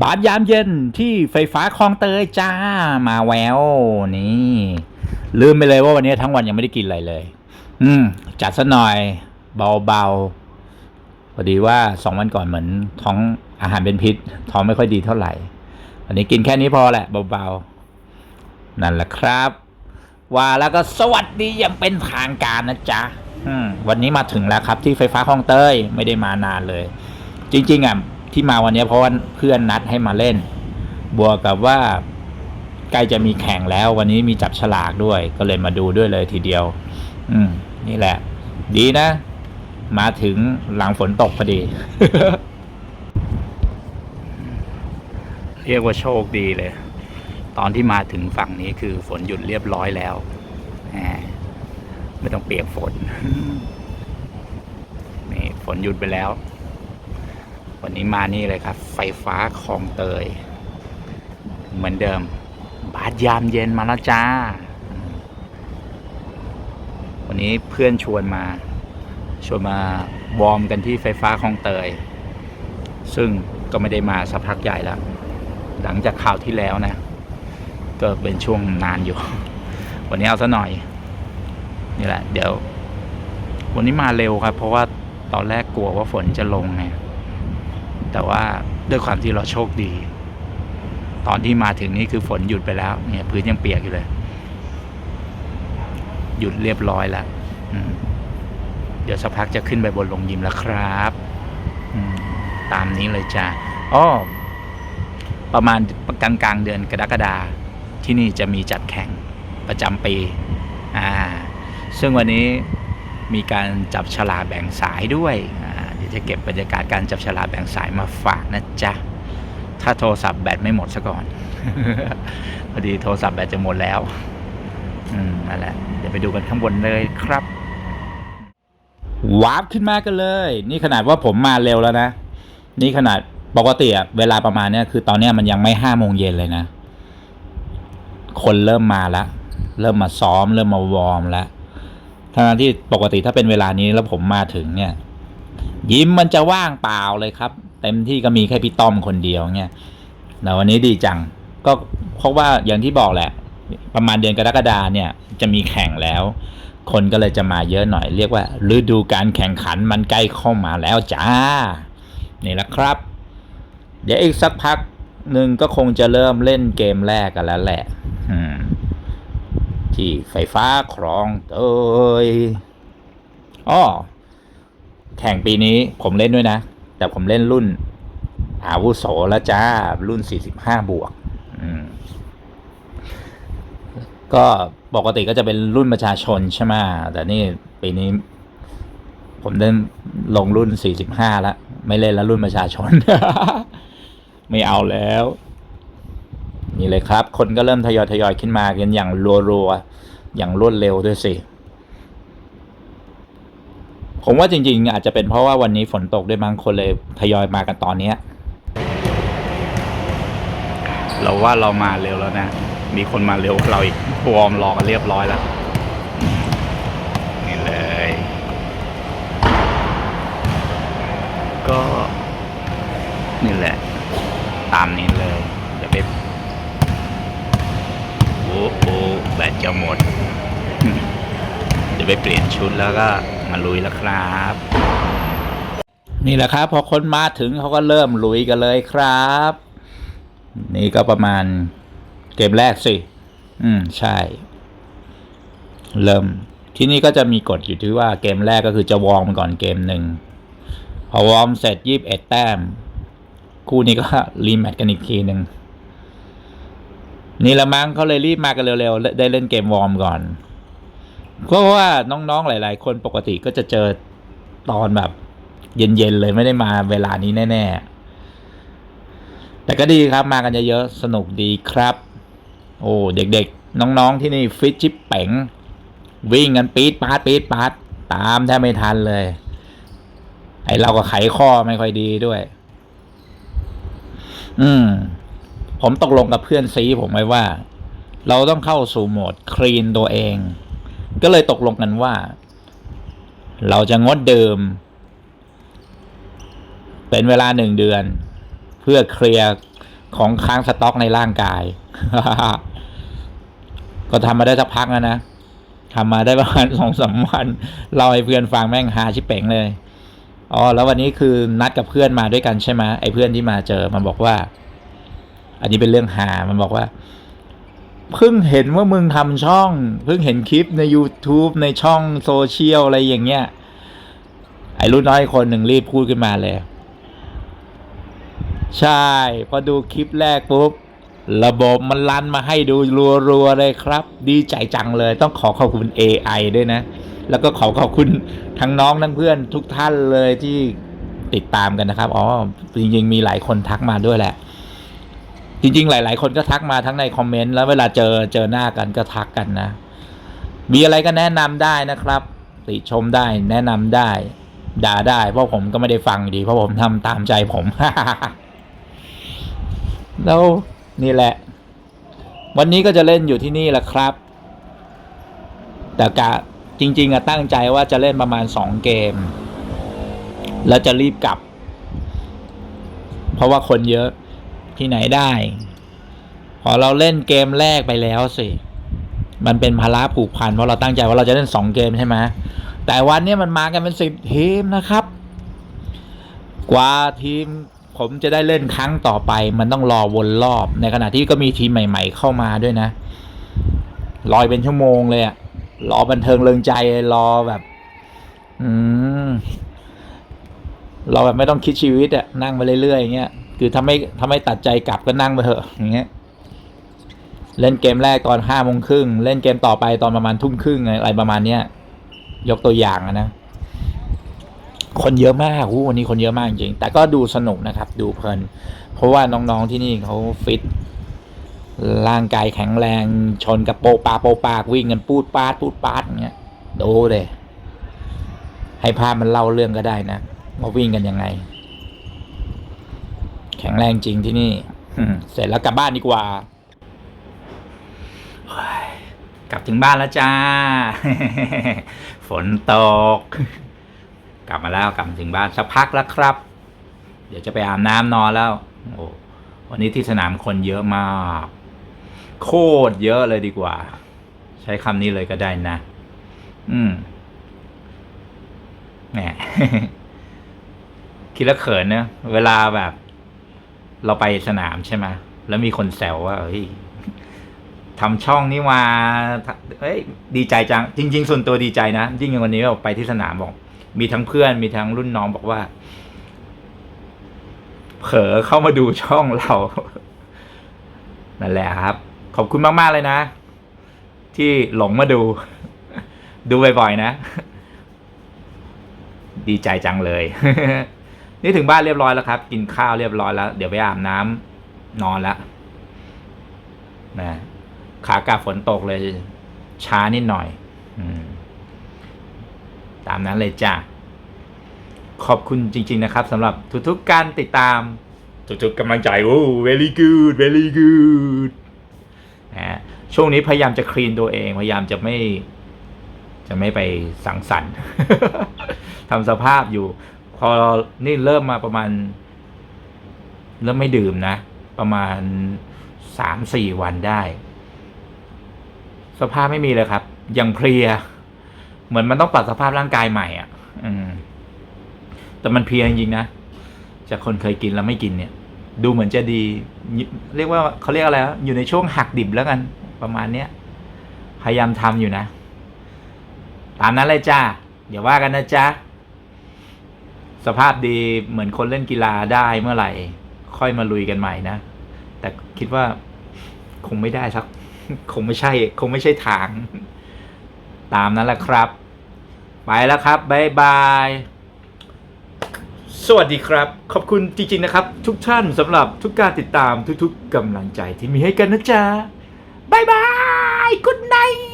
บาสยามเย็นที่ไฟฟ้าคลองเตยจ้ามาแววนี่ลืมไปเลยว่าวันนี้ทั้งวันยังไม่ได้กินอะไรเลย อืม จัดซะหน่อย เบาๆพอดีว่าสองวันก่อนเหมือนท้องอาหารเป็นพิษ ท้องไม่ค่อยดีเท่าไหร่ วันนี้กินแค่นี้พอแหละเบาๆนั่นแหละครับ ว่าแล้วก็สวัสดีอย่างเป็นทางการนะจ๊ะวันนี้มาถึงแล้วครับ ที่ไฟฟ้าคลองเตยไม่ได้มานานเลย จริง ๆอะ ที่มาวันนี้เพราะว่าเพื่อนนัดให้มาเล่น บวกกับว่าใกล้จะมีแข่งแล้ว วันนี้มีจับฉลากด้วย ก็เลยมาดูด้วยเลยทีเดียว อืม นี่แหละ ดีนะ มาถึงหลังฝนตกพอดี เรียกว่าโชคดีเลย ตอนที่มาถึงฝั่งนี้คือฝนหยุดเรียบร้อยแล้วไม่ต้องเปียกฝน นี่ฝนหยุดไปแล้ว วันนี้มานี่เลยครับ ไฟฟ้าคลองเตย เหมือนเดิม บาสยามเย็นมาแล้วจ้า วันนี้เพื่อนชวนมา ชวนมาวอร์มกันที่ไฟฟ้าคลองเตย ซึ่งก็ไม่ได้มาสักพักใหญ่แล้ว หลังจากข่าวที่แล้วนะ ก็เป็นช่วงนานอยู่ วันนี้เอาซะหน่อย นี่แหละ เดี๋ยว วันนี้มาเร็วครับ เพราะว่าตอนแรกกลัวว่าฝนจะลงไง แต่ว่าด้วยความที่เราโชคดี ตอนที่มาถึงนี่คือฝนหยุดไปแล้วเนี่ยพื้นยังเปียกอยู่เลย หยุดเรียบร้อยแล้วเดี๋ยวสักพักจะขึ้นไปบนลงยิมแล้วครับตามนี้เลยจ้าอ้อประมาณกลางกลางเดือนกรกฎาที่นี่จะมีจัดแข่งประจำปี อ่า ซึ่งวันนี้มีการจับฉลากแบ่งสายด้วยอ่า จะเก็บบรรยากาศการจับฉลากแบ่งสายมาฝากนะจ๊ะ ถ้าโทรศัพท์แบตไม่หมดซะก่อน พอดีโทรศัพท์แบตจะหมดแล้ว อืมนั่นแหละเดี๋ยวไปดูกันข้างบนเลยครับวาร์ปขึ้นมากันเลย นี่ขนาดว่าผมมาเร็วแล้วนะ นี่ขนาดปกติอะเวลาประมาณเนี้ยคือตอนเนี้ยมันยังไม่ห้าโมงเย็นเลยนะ คนเริ่มมาล้วเริ่มมาซ้อม เริ่มมาวอร์มแล้วทั้งที่ปกติถ้าเป็นเวลานี้แล้วผมมาถึงเนี่ย ยิ้มมันจะว่างเปล่าเลยครับ เต็มที่ก็มีแค่พี่ต้อมคนเดียวเนี่ยแต่วันนี้ดีจัง ก็เพราะว่าอย่างที่บอกแหละ ประมาณเดือนกรกฎาเนี่ยจะมีแข่งแล้ว คนก็เลยจะมาเยอะหน่อย เรียกว่าฤดูการแข่งขันมันใกล้เข้ามาแล้วจ้า นี่แหละครับ เดี๋ยวอีกสักพักหนึ่งก็คงจะเริ่มเล่นเกมแรกกันแล้วแหละที่ไฟฟ้าครองเตยอ้อ แข่งปีนี้ผมเล่นด้วยนะ แต่ผมเล่นรุ่น อาวุโสแล้วจ้า รุ่น 45 บวกก็ปกติก็จะเป็นรุ่นประชาชนใช่ไหมแต่นี่ปีนี้ ผมเล่นลงรุ่น 45 แล้ว ไม่เล่นแล้วรุ่นประชาชน ไม่เอาแล้ว นี่เลยครับ คนก็เริ่มทยอยทยอยขึ้นมากันอย่างรัวๆอย่างรวดเร็วด้วยสิ ผมว่าจริง ๆ อาจจะเป็นเพราะว่าวันนี้ฝนตกด้วยบางคนเลยทยอยมากันตอนเนี้ยเราว่าเรามาเร็วแล้วนะ มีคนมาเร็วกว่าเราอีกวอร์มรอกันเรียบร้อยแล้วนี่เลย ก็ นี่แหละ ตามนี้เลยเดี๋ยวไปโอ้โหแบตจะหมดเดี๋ยวไปเปลี่ยนชุดแล้วก็ มาลุยแล้วครับ นี่แหละครับ พอคนมาถึงเขาก็เริ่มลุยกันเลยครับ นี่ก็ประมาณเกมแรกสิ อืมใช่ เริ่ม ที่นี่ก็จะมีกฎอยู่ที่ว่าเกมแรกก็คือจะวอร์มก่อนเกมหนึ่งพอวอร์มเสร็จยี่สิบเอ็ดแต้ม คู่นี้ก็รีแมตช์กันอีกทีหนึ่งนี่ละมั้งเขาเลยรีบมากันเร็วๆ ได้เล่นเกมวอร์มก่อน เพราะว่าน้องๆหลาย ๆ คนปกติก็จะเจอตอนแบบ เย็นๆเลยไม่ได้มาเวลานี้แน่ ๆ แต่ก็ดีครับมากันเยอะๆสนุกดีครับ โอ้เด็กๆ น้องๆที่นี่ฟิตชิปเป๋งวิ่งกันปี๊ดปาดปี๊ดปาดตามแทบไม่ทันเลย ไอเราก็ไขข้อไม่ค่อยดีด้วย อืม ผมตกลงกับเพื่อนซีผมไว้ว่า เราต้องเข้าสู่โหมดคลีนตัวเอง ก็เลยตกลงกันว่า เราจะงดดื่ม เป็นเวลาหนึ่งเดือน เพื่อเคลียร์ของค้างสต็อกในร่างกาย ก็ทำมาได้สักพักแล้วนะทำมาได้ประมาณสองสามวันเล่าให้เพื่อนฟังแม่งฮาชิเป่งเลยอ๋อแล้ววันนี้คือนัดกับเพื่อนมาด้วยกันใช่ไหมไอ้เพื่อนที่มาเจอมันบอกว่า อันนี้เป็นเรื่องหามันบอกว่า เพิ่งเห็นว่ามึงทำช่อง เพิ่งเห็นคลิปใน YouTube ในช่องโซเชียลอะไรอย่างเงี้ย ไอ้รุ่นน้อยคนหนึ่งรีบพูดขึ้นมาเลย ใช่ พอดูคลิปแรกปุ๊บ ระบบมันลันมาให้ดูรัวๆเลยครับ ดีใจจังเลย ต้องขอขอบคุณ AI ด้วยนะ แล้วก็ขอขอบคุณทั้งน้องทั้งเพื่อนทุกท่านเลยที่ติดตามกันนะครับ อ๋อ จริงๆ มีหลายคนทักมาด้วยแหละ จริงๆ หลาย ๆ คนก็ทักมาทั้งในคอมเมนต์แล้วเวลาเจอเจอหน้ากันก็ทักกันนะ มีอะไรก็แนะนำได้นะครับ ติชมได้แนะนำได้ ด่าได้เพราะผมก็ไม่ได้ฟังดี เพราะผมทำตามใจผม แล้วนี่แหละ วันนี้ก็จะเล่นอยู่ที่นี่แหละครับ แต่กะจริง ๆอะตั้งใจว่าจะเล่นประมาณสองเกม แล้วจะรีบกลับ เพราะว่าคนเยอะ ที่ไหนได้พอเราเล่นเกมแรกไปแล้วสิ มันเป็นภาระผูกพันเพราะเราตั้งใจว่าเราจะเล่นสองเกมใช่ไหมแต่วันนี้มันมากันเป็นสิบทีมนะครับ กว่าทีมผมจะได้เล่นครั้งต่อไป มันต้องรอวนรอบ ในขณะที่ก็มีทีมใหม่ ๆ เข้ามาด้วยนะ รอยเป็นชั่วโมงเลยอะรอบันเทิงเริงใจรอแบบ อืมเรอแบบไม่ต้องคิดชีวิตอะนั่งไปเรื่อยๆอย่างเงี้ย คือถ้าไม่ถ้าไม่ตัดใจกลับก็นั่งไปเถอะอย่างเงี้ยเล่นเกมแรกตอนห้าโมงครึ่งเล่นเกมต่อไปตอนประมาณทุ่มครึ่งอะไรประมาณเนี้ยยกตัวอย่างนะ คนเยอะมากวันนี้คนเยอะมากจริงแต่ก็ดูสนุกนะครับ ดูเพลิน เพราะว่าน้องๆที่นี่เขาฟิตร่างกายแข็งแรงชนกับโปปาโปปากวิ่งกันปูดปาดปูดปาดอย่างเงี้ยดูเลยให้ภาพมันเล่าเรื่องก็ได้นะว่าวิ่งกันยังไง แข็งแรงจริงที่นี่อืมเสร็จแล้วกลับบ้านดีกว่า กลับถึงบ้านแล้วจ้า ฝนตก กลับมาแล้วกลับมาถึงบ้านสักพักแล้วครับ เดี๋ยวจะไปอาบน้ำนอนแล้ว โอ้วันนี้ที่สนามคนเยอะมาก โคตรเยอะเลยดีกว่า ใช้คำนี้เลยก็ได้นะ อืมแหมคิดแล้วเขินเนอะเวลาแบบ เราไปสนามใช่ไหมแล้วมีคนแซวว่าเฮ้ยทำช่องนี้มาเอ้ยดีใจจัง จริง ๆ ส่วนตัวดีใจนะยิ่งวันนี้เราไปที่สนามบอก มีทั้งเพื่อนมีทั้งรุ่นน้องบอกว่า เผลอเข้ามาดูช่องเรา นั่นแหละครับ ขอบคุณมาก ๆ เลยนะ ที่หลงมาดู ดูบ่อย ๆ นะ ดีใจจังเลย นี่ถึงบ้านเรียบร้อยแล้วครับ กินข้าวเรียบร้อยแล้ว เดี๋ยวไปอาบน้ำนอนแล้วนะขากลับฝนตกเลย ช้านิดหน่อยอืมตามนั้นเลยจ้ะขอบคุณจริง ๆ นะครับสำหรับทุกๆการติดตาม ทุกๆกำลังใจโอ้ very good very good นะฮะช่วงนี้พยายามจะคลีนตัวเอง พยายามจะไม่จะไม่ไปสังสรรค์ทำสภาพอยู่ พอนี่เริ่มมาประมาณ เริ่มไม่ดื่มนะ ประมาณสามสี่วันได้ สภาพไม่มีเลยครับ ยังเพลีย เหมือนมันต้องปรับสภาพร่างกายใหม่อะ อืม แต่มันเพลียจริงๆนะจากคนเคยกินแล้วไม่กินเนี่ย ดูเหมือนจะดี เรียกว่าเขาเรียกอะไรอยู่ในช่วงหักดิบแล้วกัน ประมาณเนี้ยพยายามทำอยู่นะ ตามนั้นเลยจ้าอย่าว่ากันนะจ๊ะ สภาพดีเหมือนคนเล่นกีฬาได้เมื่อไหร่ ค่อยมาลุยกันใหม่นะ แต่คิดว่าคงไม่ได้สัก คงไม่ใช่ คงไม่ใช่ทาง ตามนั้นแหละครับ ไปแล้วครับบ๊ายบาย สวัสดีครับ ขอบคุณจริง ๆ นะครับ ทุกท่านสำหรับทุกการติดตามทุก ๆกำลังใจที่มีให้กันนะจ๊ะบ๊ายบายกุดไนท์